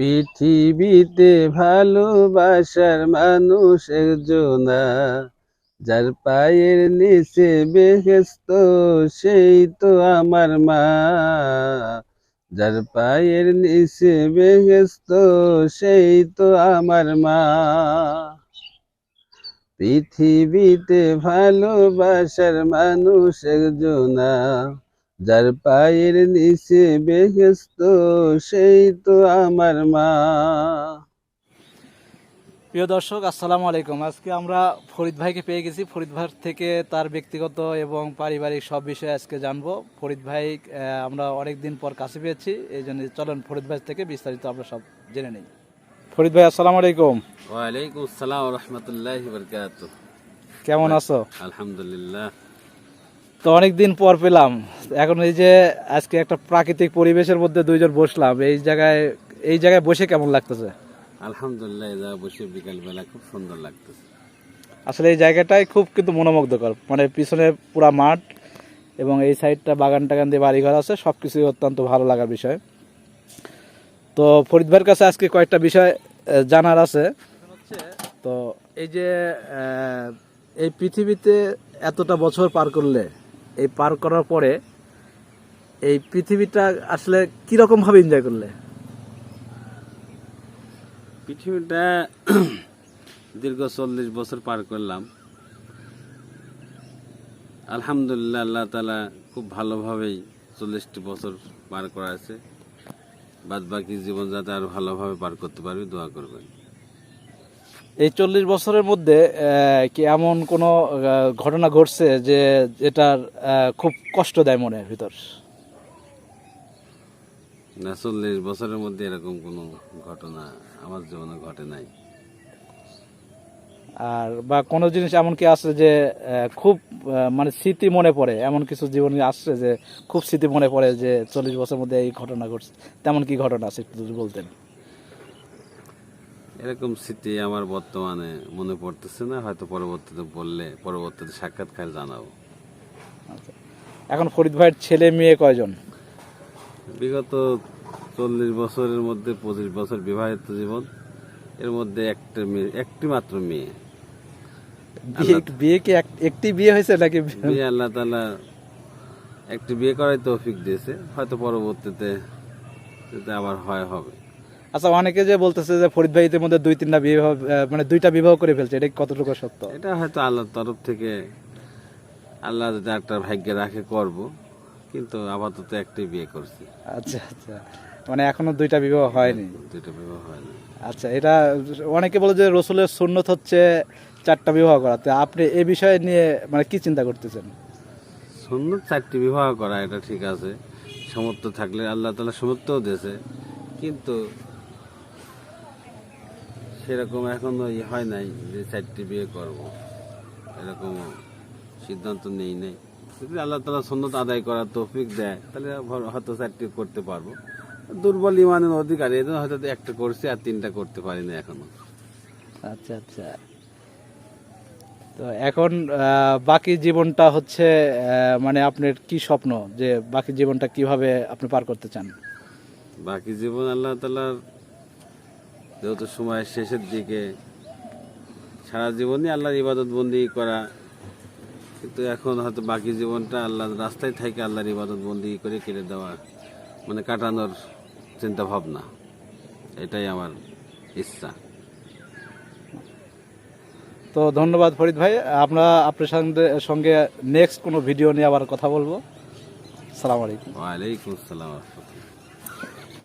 পৃথিবীতে ভালোবাসার মানুষ একজনা যার পায়ের নিচে বেহেস্ত সেই তো আমার মা। যার পায়ের নিচে বেহেস্ত সেই তো আমার মা। পৃথিবীতে ভালোবাসার মানুষ একজনা যার পায়ের নিচে বেহেস্ত সেই তো আমার মা। প্রিয় দর্শক আসসালামু আলাইকুম। আজকে আমরা ফরিদ ভাইকে পেয়ে গেছি। ফরিদ ভাই থেকে তার ব্যক্তিগত এবং পারিবারিক সব বিষয়ে আজকে জানব। ফরিদ ভাই আমরা অনেক দিন পর কাছে পেয়েছি এই জন্য চলেন ফরিদ ভাই থেকে বিস্তারিত আমরা সব জেনে নিই। ফরিদ ভাই আসসালামু আলাইকুম। ওয়ালাইকুম আসসালাম রহমতুল্লাহ কেমন আছো? আলহামদুলিল্লাহ। তো অনেক দিন পর পেলাম। এখন এই যে আজকে একটা প্রাকৃতিক পরিবেশের মধ্যে দুইজন বসলাম। এই জায়গায় এই জায়গায় বসে কেমন লাগতেছে? আলহামদুলিল্লাহ এই জায়গায় বসে বিকালবেলা খুব সুন্দর লাগতেছে। আসলে এই জায়গাটাই খুব কিন্তু মনোমুগ্ধকর। মানে পিছনে পুরা মাঠ এবং এই সাইডটা বাগান টাগান দিয়ে বাড়িঘর আছে সব কিছুই অত্যন্ত ভালো লাগার বিষয়। তো ফরিদ ভাইয়ের কাছে আজকে কয়েকটা বিষয় জানার আছে। তো এই যে এই পৃথিবীতে এতটা বছর পার করলে এই পার করার পরে এই পৃথিবীটা আসলে কীরকম ভাবে এনজয় করলে? পৃথিবীটা দীর্ঘ চল্লিশ বছর পার করলাম। আলহামদুলিল্লাহ, আল্লাহ তালা খুব ভালোভাবেই চল্লিশটি বছর পার করাছে বাদ বাকি জীবনযাত্রা যাতে আরও ভালোভাবে পার করতে পারবি, দোয়া করবেন। এই চল্লিশ বছরের মধ্যে কি এমন কোনো ঘটনা ঘটছে যে এটার খুব কষ্ট দেয় মনের ভিতর? না চল্লিশ বছরের মধ্যে এরকম কোনো ঘটনা আমার জীবনে ঘটে নাই। আর বা কোনো জিনিস এমন কি আছে যে খুব মানে স্মৃতি মনে পড়ে এমন কিছু জীবনে আসছে যে খুব স্মৃতি মনে পড়ে যে চল্লিশ বছরের মধ্যে এই ঘটনা ঘটছে তেমন কি ঘটনা আছে একটু বলতেন? এরকম স্মৃতি আমার বর্তমানে মনে পড়তেছে না হয়তো পরবর্তীতে বললে পরবর্তীতে সাক্ষাৎকার জানাব। আচ্ছা। এখন ফরিদ ভাইয়ের ছেলে মেয়ে কয়জন? বিগত চল্লিশ বছরের মধ্যে পঁচিশ বছর বিবাহিত জীবন এর মধ্যে একটা মেয়ে একটি মাত্র মেয়ে। বিয়ে বিয়ে কি এক- একটি বিয়ে হয়েছে নাকি? বিয়ে আল্লাহ তালা একটি বিয়ে করাই তৌফিক দিয়েছে। হয়তো পরবর্তীতে যদি আবার হয় হবে। আচ্ছা অনেকে যে বলতেছে যে ফরিদ ভাই ইতিমধ্যে দুই তিনটা বিবাহ মানে দুইটা বিবাহ করে ফেলছে এটা কতটুকু সত্য? এটা হয়তো আল্লাহর তরফ থেকে আল্লাহ যদি একটা ভাগ্যে রাখে করব। কিন্তু আপাতত একটি বিয়ে করছি। আচ্ছা আচ্ছা। মানে এখনও দুইটা বিবাহ হয়নি? দুইটা বিবাহ হয় না আচ্ছা এটা অনেকে বলে যে রসুলের সুন্নত হচ্ছে চারটা বিবাহ করা। তো আপনি এ বিষয়ে নিয়ে মানে কি চিন্তা করতেছেন? সুন্দর চারটি বিবাহ করা এটা ঠিক আছে। সমর্থ থাকলে আল্লাহ তালা সমর্থও দিয়েছে। কিন্তু সেরকম এখনও ই হয় নাই যে চারটি বিয়ে করব। এরকম সিদ্ধান্ত নেই নাই। যদি আল্লাহ তালা সুন্নত আদায় করার তৌফিক দেয় তাহলে হয়তো চারটি করতে পারব। দুর্বল ইমানের অধিকারী জন্য হয়তো একটা করছি আর তিনটা করতে পারি না এখনও। আচ্ছা আচ্ছা। তো এখন বাকি জীবনটা হচ্ছে মানে আপনার কি স্বপ্ন? যে বাকি জীবনটা কীভাবে আপনি পার করতে চান? বাকি জীবন আল্লাহ তালার যেহেতু সময়ের শেষের দিকে সারা জীবনই আল্লাহর ইবাদত বন্দি করা কিন্তু এখন হয়তো বাকি জীবনটা আল্লাহর রাস্তায় থেকে আল্লাহর ইবাদত বন্দি করে কেটে দেওয়া মানে কাটানোর চিন্তা ভাবনা এটাই আমার ইচ্ছা। তো ধন্যবাদ ফরিদ ভাই। আমরা আপনার সঙ্গে সঙ্গে নেক্সট কোনো ভিডিও নিয়ে আবার কথা বলব। সালাম আলাইকুম। ওয়ালাইকুম আসসালাম।